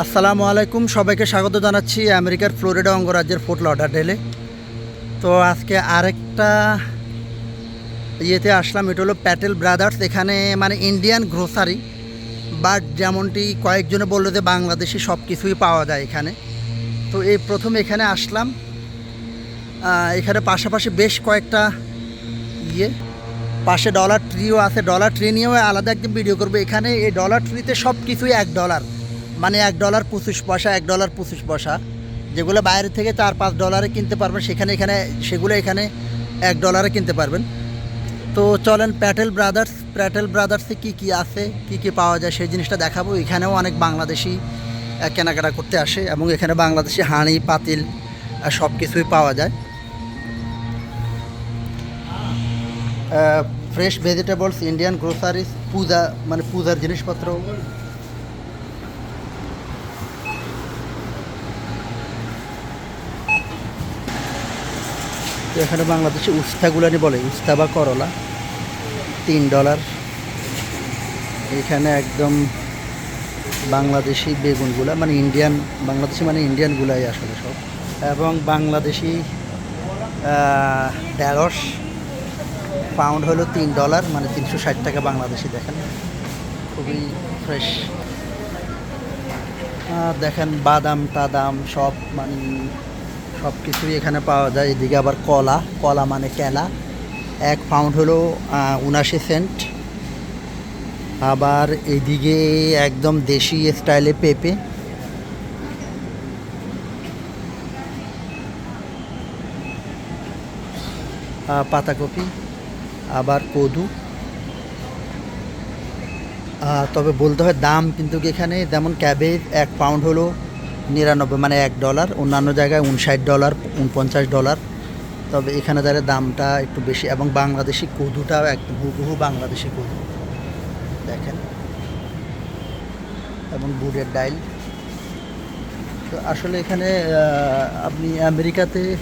আসসালামু আলাইকুম, সবাইকে স্বাগত জানাচ্ছি আমেরিকার ফ্লোরিডা অঙ্গরাজ্যের ফোর্ট লডারডেলে তো আজকে আরেকটা ইয়েতে আসলাম, এটা হলো প্যাটেল ব্রাদার্স। এখানে মানে ইন্ডিয়ান গ্রোসারি, বাট যেমনটি কয়েকজনে বলল যে বাংলাদেশি সব কিছুই পাওয়া যায় এখানে। তো এই প্রথম এখানে আসলাম। এখানে পাশাপাশি বেশ কয়েকটা ইয়ে পাশে ডলার ট্রিও আছে। ডলার ট্রি নিয়েও আলাদা একদম ভিডিও করব। এখানে এই ডলার ট্রিতে সব কিছুই এক ডলার। মানে এক ডলার পঁচিশ পয়সা, এক ডলার পঁচিশ পয়সা। যেগুলো বাইরে থেকে চার পাঁচ ডলারে কিনতে পারবেন, সেখানে এখানে সেগুলো এখানে এক ডলারে কিনতে পারবেন। তো চলেন প্যাটেল ব্রাদার্স প্যাটেল ব্রাদার্সে কী কী আছে, কী কী পাওয়া যায় সেই জিনিসটা দেখাবো। এখানেও অনেক বাংলাদেশি কেনাকাটা করতে আসে এবং এখানে বাংলাদেশি হাঁড়ি, পাতিল সব কিছুই পাওয়া যায়। ফ্রেশ ভেজিটেবলস ইন্ডিয়ান গ্রোসারিস পূজা মানে পূজার জিনিসপত্র। তো এখানে বাংলাদেশে উস্তাগুলানি বলে, উস্তা বা করলা, তিন ডলার এখানে একদম বাংলাদেশি বেগুনগুলা মানে ইন্ডিয়ান, বাংলাদেশি মানে ইন্ডিয়ানগুলাই আসলে সব। এবং বাংলাদেশি ঢেঁড়স পাউন্ড হলো তিন ডলার মানে তিনশো ষাট টাকা বাংলাদেশি, দেখেন। খুবই ফ্রেশ দেখেন বাদাম, টাদাম, সব মানে সব কিছুই এখানে পাওয়া যায়। এদিকে আবার কলা কলা মানে কেলা। এক পাউন্ড হলো উনাশি সেন্ট আবার এদিকে একদম দেশি স্টাইলে পেঁপে। পাতাকপি, আবার কদু। তবে বলতে হয় দাম কিন্তু এখানে যেমন ক্যাবেজ এক পাউন্ড হলো নিরানব্বই মানে এক ডলার অন্যান্য জায়গায় উনষাট ডলার উনপঞ্চাশ ডলার। তবে এখানে যারা দামটা একটু বেশি এবং বাংলাদেশি কদুটাও একদম হুবহু বাংলাদেশি কদু। দেখেন। এবং বুটের ডাইল। তো আসলে এখানে আপনি আমেরিকাতে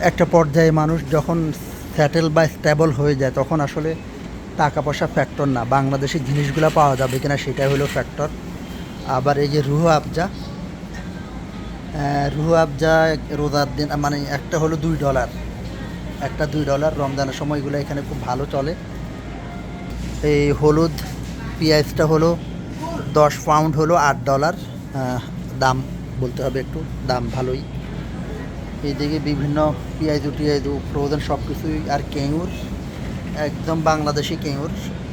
একটা পর্যায়ে মানুষ যখন স্যাটেল বা স্টেবল হয়ে যায় তখন আসলে টাকা পয়সা ফ্যাক্টর না। বাংলাদেশি জিনিসগুলো পাওয়া যাবে কিনা সেটাই হলো ফ্যাক্টর আবার এই যে রুহ আহ, রুহু আফজা রোজার দিন মানে একটা হলো দুই ডলার। একটা দুই ডলার, রমজানের সময়গুলো এখানে খুব ভালো চলে। এই হলুদ পেঁয়াজটা হলো দশ পাউন্ড হলো আট ডলার। দাম বলতে হবে একটু, দাম ভালোই। এইদিকে বিভিন্ন পেঁয়াজু টিয়াজু, ফ্রোজেন সব কিছুই আর কেঙুর, একদম বাংলাদেশি কেঙুর।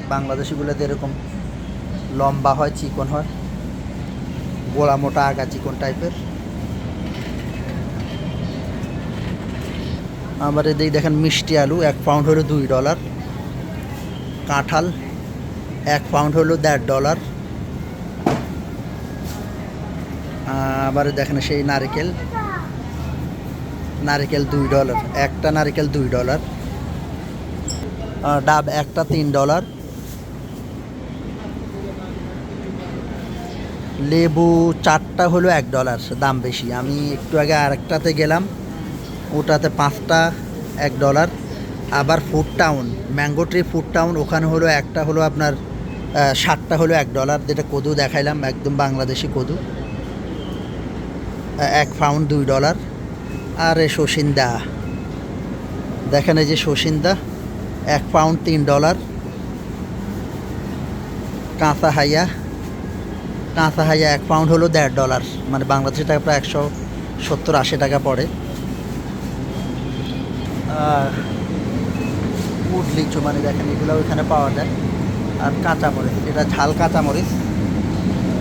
বাংলাদেশিগুলোতে এরকম লম্বা হয়, চিকন হয়। গোড়া মোটা আগা চিকন টাইপের আবার এদিকে দেখেন মিষ্টি আলু, এক পাউন্ড হলো দুই ডলার কাঁঠাল, এক পাউন্ড হলো দেড় ডলার আবার দেখেন সেই নারকেল। নারকেল দুই ডলার একটা নারকেল দুই ডলার ডাব একটা তিন ডলার লেবু চারটা হলো এক ডলার দাম বেশি। আমি একটু আগে আরেকটাতে গেলাম। ওটাতে পাঁচটা, এক ডলার আবার food town mango tree food town ওখানে হলো একটা হলো আপনার ষাটটা হলো এক ডলার যেটা কদু দেখাইলাম, একদম বাংলাদেশি কদু। এক পাউন্ড দুই ডলার আর এ শশিন্দা, দেখেন এই যে শশিন্দা, এক পাউন্ড তিন ডলার কাঁচা হাইয়া কাঁচা হাইয়া এক পাউন্ড হলো দেড় ডলার মানে বাংলাদেশি টাকা প্রায় একশো সত্তর আশি টাকা পড়ে। উড লিচু মানে দেখেন, এগুলো ওইখানে পাওয়া যায়। আর কাঁচামরিচ, এটা ঝাল কাঁচামরিচ।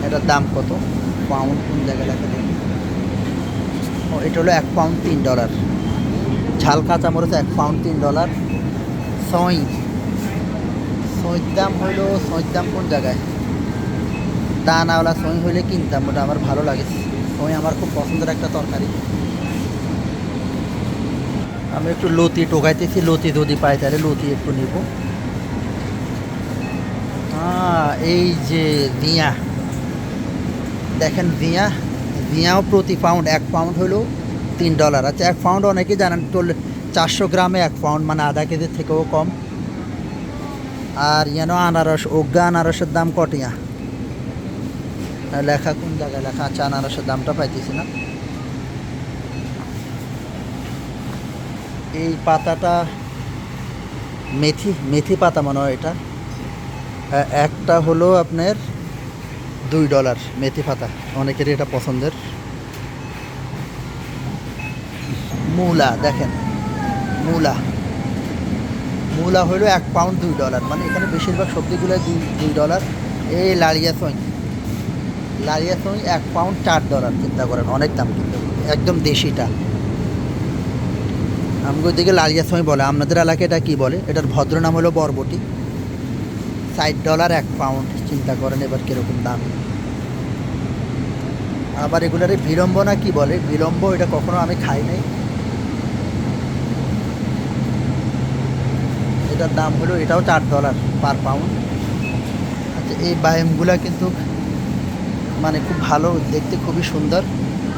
এটার দাম কত? পাউন্ড কোন জায়গায় যায় ও, এটা হলো এক পাউন্ড তিন ডলার। ঝাল কাঁচামরিচ এক পাউন্ড তিন ডলার। সই। সইর দাম হইল সইর দাম কোন জায়গায়? দানাওয়ালা সই হইলে কিনতাম, ওটা আমার ভালো লাগে। সই আমার খুব পছন্দের একটা তরকারি। আমি একটু লতি টোকাইতেছি লতি যদি পাই তাহলে লতি একটু নিব। এই যে দিয়া দেখেন জিয়া, জিয়াও প্রতি পাউন্ড এক পাউন্ড হলো তিন ডলার আচ্ছা এক পাউন্ড অনেকেই জানেন, তো চারশো গ্রামে এক পাউন্ড মানে আধা কেজির থেকেও কম। আর ইয়ানো আনারস অজ্ঞা আনারসের দাম কটিয়া লেখা কোন জায়গায় লেখা আচ্ছা আনারসের দামটা পাইতেছি না। এই পাতাটা মেথি মেথি পাতা মনে হয় এটা। আহ, একটা হলো আপনার দুই ডলার মেথি পাতা অনেকেরই এটা পছন্দের। মূলা দেখেন মূলা। মূলা হলো এক পাউন্ড দুই ডলার মানে এখানে বেশিরভাগ সবজিগুলো দুই দুই ডলার। এই লাড়িয়া সই লাড়িয়া সই এক পাউন্ড চার ডলার চিন্তা করেন অনেক দাম কিন্তু একদম দেশিটা। আমগো দিকে লালিয়া সময় বলে। আপনাদের এলাকায় এটা কী বলে? এটার ভদ্র নাম হলো বরবটি। ষাট ডলার এক পাউন্ড চিন্তা করেন এবার কীরকম দাম। আবার এগুলারে বিলম্ব না কি বলে? বিলম্ব এটা কখনো আমি খাই নাই। এটার দাম হলো, এটাও চার ডলার পার পাউন্ড আচ্ছা এই বায়ামগুলা কিন্তু মানে খুব ভালো, দেখতে খুবই সুন্দর।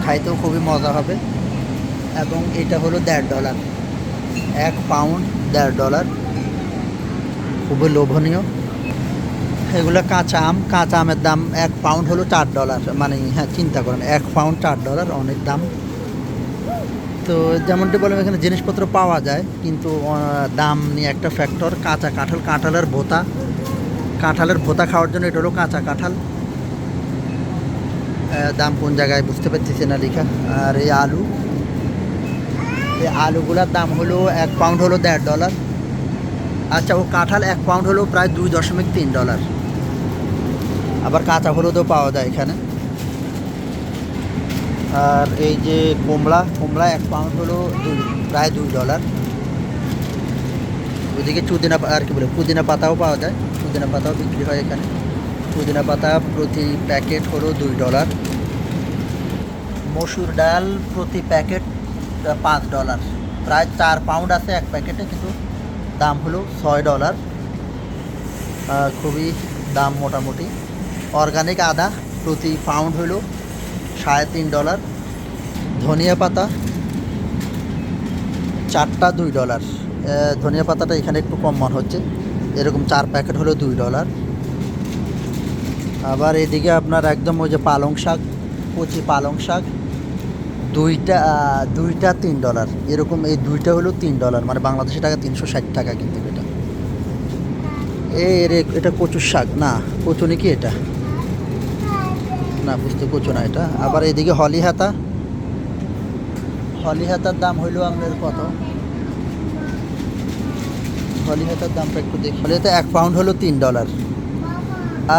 খাইতেও খুবই মজা হবে। এবং এটা হলো দেড় ডলার। এক পাউন্ড দেড় ডলার। খুবই লোভনীয়। এগুলো কাঁচা আম। কাঁচা আমের দাম এক পাউন্ড হলো চার ডলার। মানে হ্যাঁ চিন্তা করেন, এক পাউন্ড চার ডলার অনেক দাম। তো যেমনটি বললাম, এখানে জিনিসপত্র পাওয়া যায়, কিন্তু দাম নিয়ে একটা ফ্যাক্টর কাঁচা কাঁঠাল, কাঁঠালের ভোতা। কাঁঠালের ভোতা খাওয়ার জন্য এটা হলো কাঁচা কাঁঠাল। দাম কোন জায়গায় বুঝতে পারতেছি না লেখা। আর এই আলু। এই আলুগুলার দাম হলো এক পাউন্ড হলো দেড় ডলার আচ্ছা ও কাঁঠাল এক পাউন্ড হলো প্রায় দুই দশমিক তিন ডলার আবার কাঁচা হলুদও পাওয়া যায় এখানে। আর এই যে কমলা কমলা এক পাউন্ড হলো দুই, প্রায় দুই ডলার ওইদিকে চুদিনা আর কি বলে, পুদিনা পাতাও পাওয়া যায়। পুদিনা পাতাও বিক্রি হয় এখানে। পুদিনা পাতা প্রতি প্যাকেট হলো দুই ডলার মসুর ডাল প্রতি প্যাকেট পাঁচ ডলার। প্রায় চার পাউন্ড আছে এক প্যাকেটে, কিন্তু দাম হলো ছয় ডলার। খুবই দাম মোটামুটি। অর্গানিক আদা প্রতি পাউন্ড হলো সাড়ে তিন ডলার। ধনিয়া পাতা চারটা দুই ডলার। ধনিয়া পাতাটা এখানে একটু কম মনে হচ্ছে। এরকম চার প্যাকেট হলো দুই ডলার। আবার এদিকে আপনার একদম ওই যে পালং শাক, কচি পালং শাক। দুইটা দুইটা তিন ডলার এরকম এই দুইটা হলো তিন ডলার মানে বাংলাদেশি টাকা তিনশো ষাট টাকা কিন্তু এটা। এর এটা কচুর শাক। না, কচু নাকি এটা? না, বুঝতে কচু না এটা। আবার এদিকে হলি হাতা হলি হাতার দাম হইল আপনার কত? হলি হাতার দামটা একটু দেখি। হলি হাতা এক পাউন্ড হলো তিন ডলার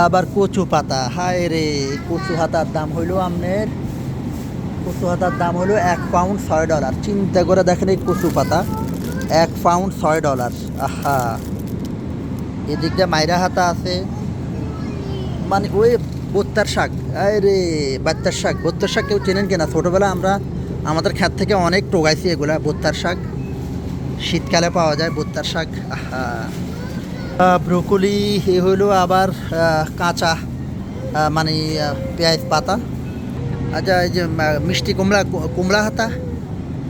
আবার কচু পাতা। হায় রে, কচু হাতার দাম হইল আপনার কচু হাতার দাম হলো এক পাউন্ড ছয় ডলার। চিন্তা করে দেখেন এই কচু পাতা এক পাউন্ড ছয় ডলার। আহা। এদিক দিয়ে মাইরা হাতা আছে। মানে ওই বত্তার শাক। রে বাত্তার শাক। বত্তার শাক কেউ চেনেন কিনা? ছোটোবেলা আমরা আমাদের ক্ষেত থেকে অনেক টোগাইছি এগুলা বত্তার শাক। শীতকালে পাওয়া যায় বত্তার শাক। আহা। ব্রোকলি, এ হইল আবার কাঁচা মানে পেঁয়াজ পাতা। আচ্ছা এই যে মিষ্টি কুমড়া কুমড়া হাতা?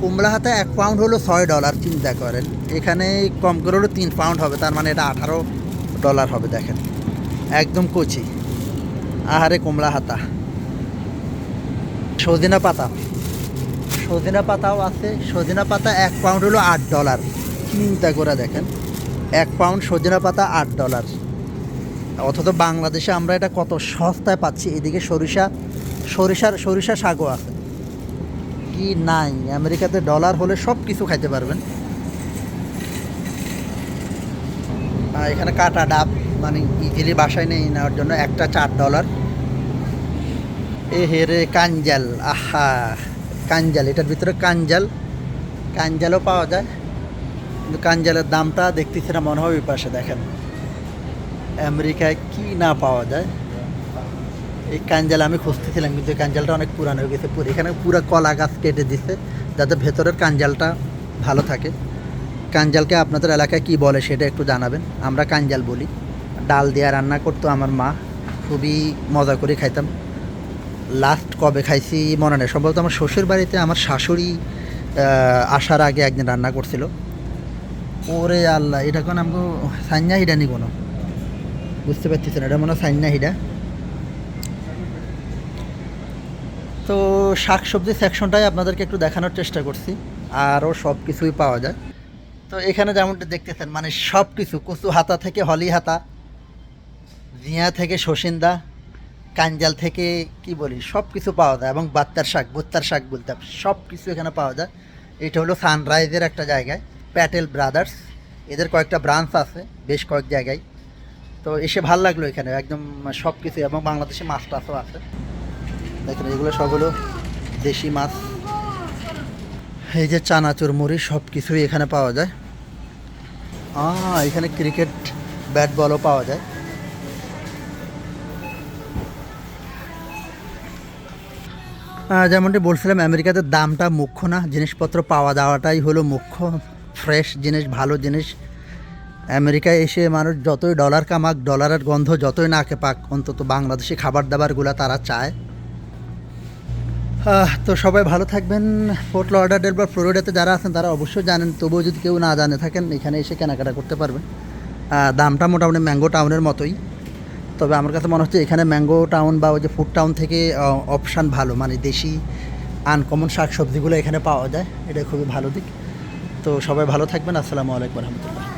কুমড়া হাতা এক পাউন্ড হলো ছয় ডলার চিন্তা করেন। এখানে কম করে হলো তিন পাউন্ড হবে, তার মানে এটা আঠারো ডলার হবে, দেখেন। একদম কচি। আহারে কুমড়া হাতা। সজিনা পাতা। সজিনা পাতাও আছে, সজিনা পাতা এক পাউন্ড হলো আট ডলার চিন্তা করে দেখেন, এক পাউন্ড সজিনা পাতা আট ডলার অথচ বাংলাদেশে আমরা এটা কত সস্তায় পাচ্ছি, এদিকে সরিষা সরিষার সরিষা শাকও আছে। কি নাই, আমেরিকাতে ডলার হলে সব কিছু খাইতে পারবেন। এখানে কাটা ডাব মানে ইজিলি বাসায় নিয়ে নেওয়ার জন্য একটা চার ডলার এ হেরে কাঞ্জাল, আহা, কাঞ্জাল, এটার ভিতরে কাঞ্জাল। কাঞ্জালও পাওয়া যায়, কিন্তু কাঞ্জালের দামটা দেখতেছি না, মনে হয় ওই পাশে দেখেন। আমেরিকায় কি না পাওয়া যায়। এই কাঞ্জাল আমি খুঁজতেছিলাম, কিন্তু এই কাঞ্জালটা অনেক পুরানো হয়ে গেছে। পুরো এখানে পুরো কলা গাছ কেটে দিছে, যাতে ভেতরের কাঞ্জালটা ভালো থাকে। কাঞ্জালকে আপনাদের এলাকায় কি বলে সেটা একটু জানাবেন। আমরা কাঞ্জাল বলি। ডাল দিয়ে রান্না করতো আমার মা। খুবই মজা করে খাইতাম। লাস্ট কবে খাইছি মনে নেই। সম্ভবত আমার শ্বশুর বাড়িতে আমার শাশুড়ি আসার আগে একদিন রান্না করছিল। ওরে আল্লাহ, এটা কোন আমাকে সান্যা হিডা কোনো? বুঝতে পারতেছি না এটা মনে হয় সান্যা হিডা তো শাক সবজি সেকশনটাই আপনাদেরকে একটু দেখানোর চেষ্টা করছি, আরও সব কিছুই পাওয়া যায়। তো এখানে যেমনটা দেখতেছেন মানে সব কিছু, কচু হাতা থেকে হলি হাতা, জিয়া থেকে শসিন্দা কাঞ্জাল থেকে কি বলি, সব কিছু পাওয়া যায়, এবং বাত্তার শাক, বুত্তার শাক বলতে সব কিছু এখানে পাওয়া যায়। এটা হলো সানরাইজের একটা জায়গায়, প্যাটেল ব্রাদার্স, এদের কয়েকটা ব্রাঞ্চ আছে, বেশ কয়েক জায়গায়। তো এসে ভালো লাগল এখানে, একদম সব কিছু এবং বাংলাদেশে মাছ টাছও আছে। দেখেন, এগুলো সব হলো দেশি মাছ। এই যে চানাচুর মুড়ি, সব কিছুই এখানে পাওয়া যায়। এখানে ক্রিকেট, ব্যাট বলও পাওয়া যায়। যেমনটি বলছিলাম, আমেরিকাতে দামটা মুখ্য না, জিনিসপত্র পাওয়া যাওয়াটাই হলো মুখ্য। ফ্রেশ জিনিস, ভালো জিনিস। আমেরিকায় এসে মানুষ যতই ডলার কামাক, ডলারের গন্ধ যতই নাকে পাক অন্তত বাংলাদেশি খাবার দাবারগুলো তারা চায়। তো সবাই ভালো থাকবেন। ফোর্ট লর্ডারডেল বা ফ্লোরিডাতে যারা আছেন, তারা অবশ্যই জানেন, তবুও যদি কেউ না জানে থাকেন, এখানে এসে কেনাকাটা করতে পারবেন। দামটা মোটামুটি ম্যাঙ্গো টাউনের মতোই। তবে আমার কাছে মনে হচ্ছে এখানে ম্যাঙ্গো টাউন বা ওই যে ফুড টাউন থেকে অপশান ভালো। মানে দেশি আনকমন শাক সবজিগুলো এখানে পাওয়া যায়। এটা খুবই ভালো দিক। তো সবাই ভালো থাকবেন। আসসালামু আলাইকুম রহমতুল্লাহ।